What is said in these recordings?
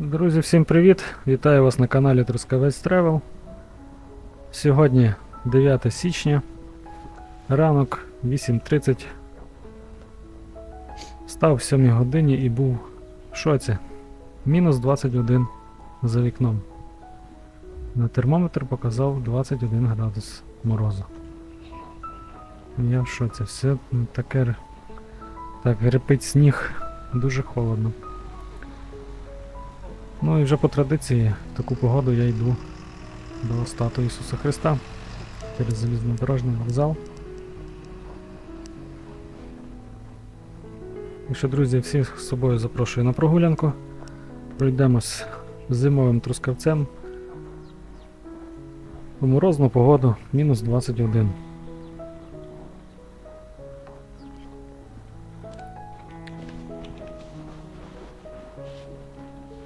Друзі, всім привіт! Вітаю вас на каналі Трускавець Travel. Сьогодні 9 січня, ранок 8.30. Став в 7 годині і був в шоці. Мінус 21 за вікном. На термометр показав 21 градус морозу. Я в шоці. Все таке так грипить сніг, дуже холодно. Ну і вже по традиції, в таку погоду я йду до статуї Ісуса Христа через залізнодорожний вокзал. І що, друзі, всіх з собою запрошую на прогулянку. Пройдемось зимовим трускавцем. У морозну погоду мінус 21.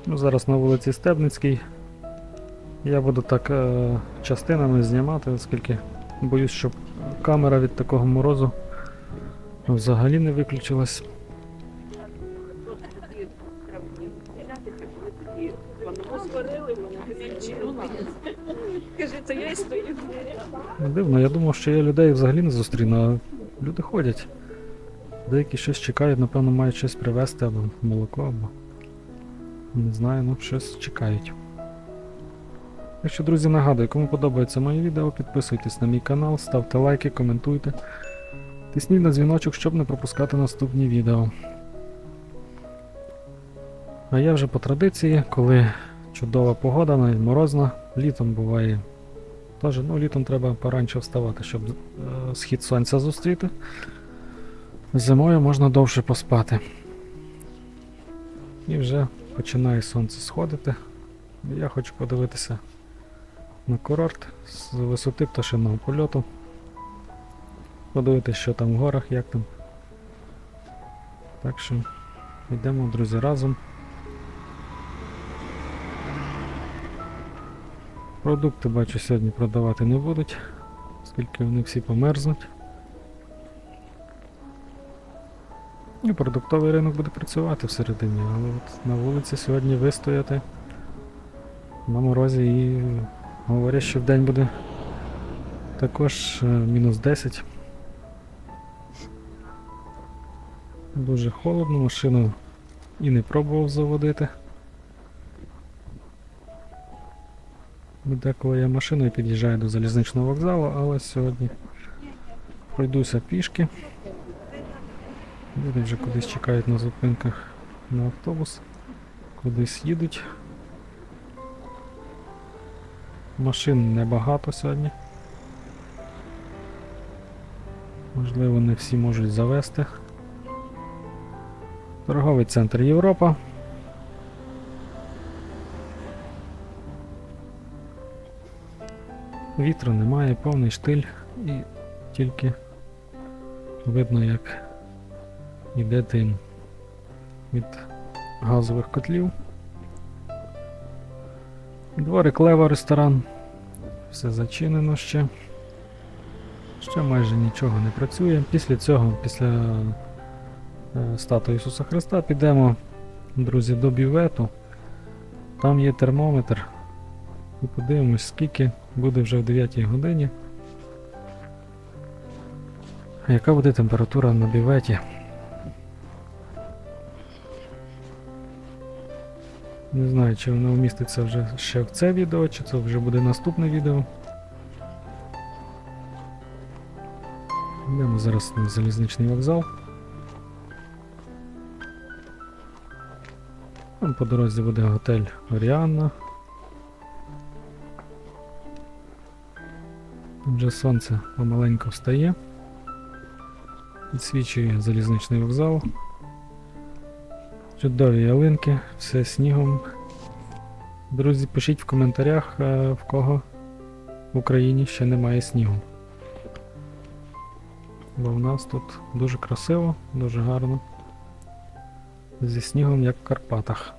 Ну, зараз на вулиці Стебницькій. Я буду так е, частинами знімати, оскільки боюсь, щоб камера від такого морозу взагалі не виключилась. Ну, Дивно, я думав, що я людей взагалі не зустріну, а люди ходять. Деякі щось чекають, напевно, мають щось привезти або молоко, або. Не знаю, ну щось чекають. Якщо, друзі, нагадую, кому подобається моє відео, підписуйтесь на мій канал, ставте лайки, коментуйте. Тисніть на дзвіночок, щоб не пропускати наступні відео. А я вже по традиції, коли чудова погода, навіть морозна, літом буває Тож, ну, літом треба пораньше вставати, щоб е, схід сонця зустріти. Зимою можна довше поспати. І вже починає сонце сходити. Я хочу подивитися на курорт з висоти пташиного польоту. Подивитися, що там в горах, як там. Так що йдемо, друзі, разом. Продукти, бачу, сьогодні продавати не будуть, оскільки вони всі померзнуть. І продуктовий ринок буде працювати всередині, але от на вулиці сьогодні вистояти на морозі і говорять, що в день буде також е, мінус 10. Дуже холодно, машину і не пробував заводити. Деколи я машиною під'їжджаю до залізничного вокзалу, але сьогодні пройдуся пішки. Люди вже кудись чекають на зупинках на автобус, кудись їдуть. Машин небагато сьогодні. Можливо, не всі можуть завести. Торговий центр Європа. Вітру немає, повний штиль і тільки видно, як йде дим від газових котлів. Дворик Лева ресторан. Все зачинено ще. Ще майже нічого не працює. Після цього, після е, статуї Ісуса Христа, підемо, друзі, до бювету. Там є термометр. І подивимось, скільки буде вже в 9 годині. Яка буде температура на бюветі? Не знаю, чи воно вміститься вже ще в це відео, чи це вже буде наступне відео. Йдемо зараз на залізничний вокзал. Там по дорозі буде готель Оріанна. Вже сонце помаленьку встає. Підсвічує залізничний вокзал. Чудові ялинки, все снігом. Друзі, пишіть в коментарях, е, в кого в Україні ще немає снігу. Бо в нас тут дуже красиво, дуже гарно. Зі снігом, як в Карпатах.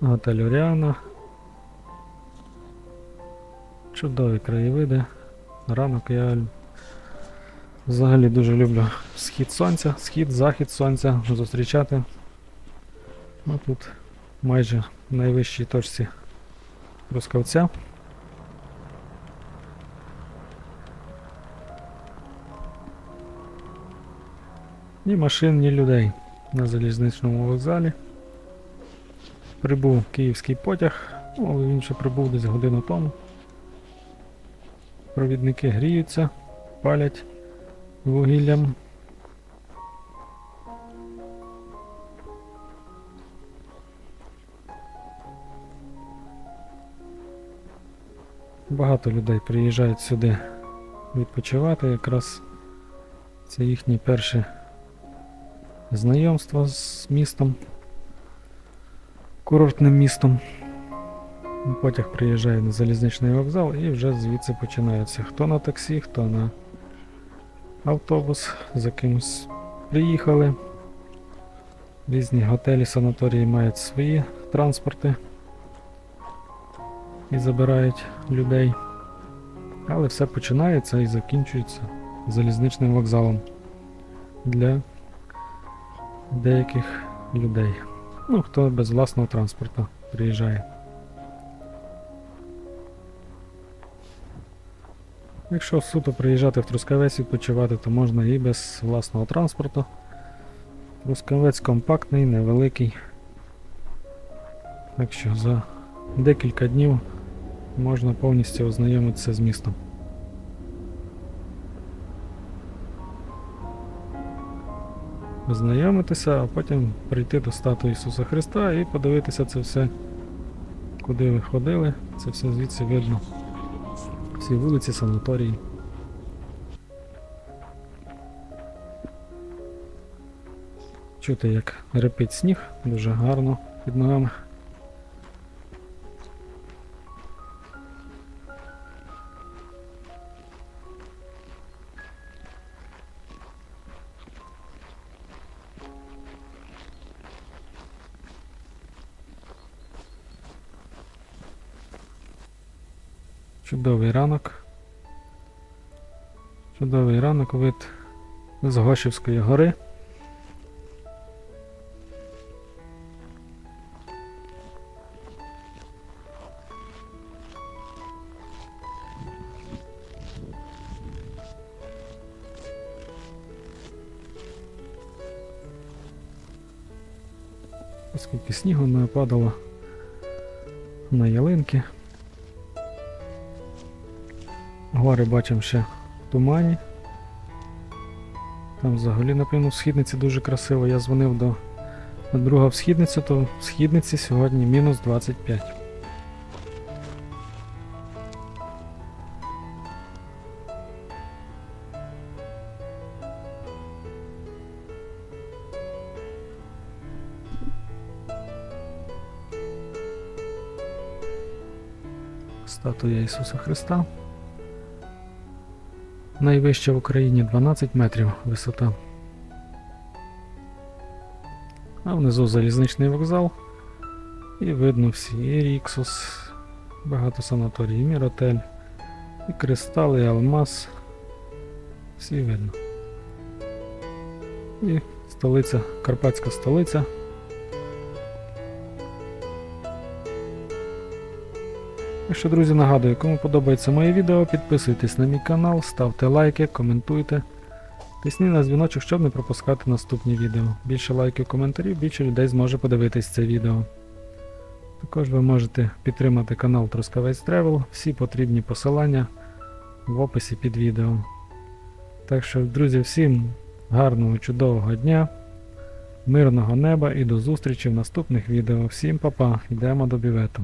Готель Оріана. Чудові краєвиди. Ранок я взагалі дуже люблю схід сонця, схід, захід сонця зустрічати. Ну тут майже в найвищій точці Рускавця. Ні машин, ні людей на залізничному вокзалі. Прибув київський потяг, ну, він ще прибув десь годину тому. Провідники гріються, палять вугіллям. Багато людей приїжджають сюди відпочивати. Якраз це їхні перші знайомства з містом, курортним містом. Потяг приїжджає на залізничний вокзал і вже звідси починається. Хто на таксі, хто на автобус, за кимось приїхали. Різні готелі, санаторії мають свої транспорти і забирають людей. Але все починається і закінчується залізничним вокзалом для деяких людей. Ну, хто без власного транспорту приїжджає. Якщо суто приїжджати в Трускавець відпочивати, то можна і без власного транспорту. Трускавець компактний, невеликий. Так що за декілька днів можна повністю ознайомитися з містом. Ознайомитися, а потім прийти до статуї Ісуса Христа і подивитися це все, куди ви ходили, це все звідси видно. Всі вулиці, санаторії. Чути, як репить сніг, дуже гарно під ногами. Чудовий ранок. Чудовий ранок вид з Гошівської гори. Оскільки снігу нападало на ялинки. Гори бачимо ще в тумані. Там взагалі, напевно, в східниці дуже красиво. Я дзвонив до, друга в східницю, то в східниці сьогодні мінус 25. Статуя Ісуса Христа. Найвища в Україні 12 метрів висота. А внизу залізничний вокзал. І видно всі і Ріксус, багато санаторій, Міротель, і Кристал, і Алмаз. Всі видно. І столиця, Карпатська столиця. Так що, друзі, нагадую, кому подобається моє відео, підписуйтесь на мій канал, ставте лайки, коментуйте. Тисніть на дзвіночок, щоб не пропускати наступні відео. Більше лайків, коментарів, більше людей зможе подивитись це відео. Також ви можете підтримати канал Трускавець Travel, всі потрібні посилання в описі під відео. Так що, друзі, всім гарного, чудового дня, мирного неба і до зустрічі в наступних відео. Всім па-па, йдемо до бівету.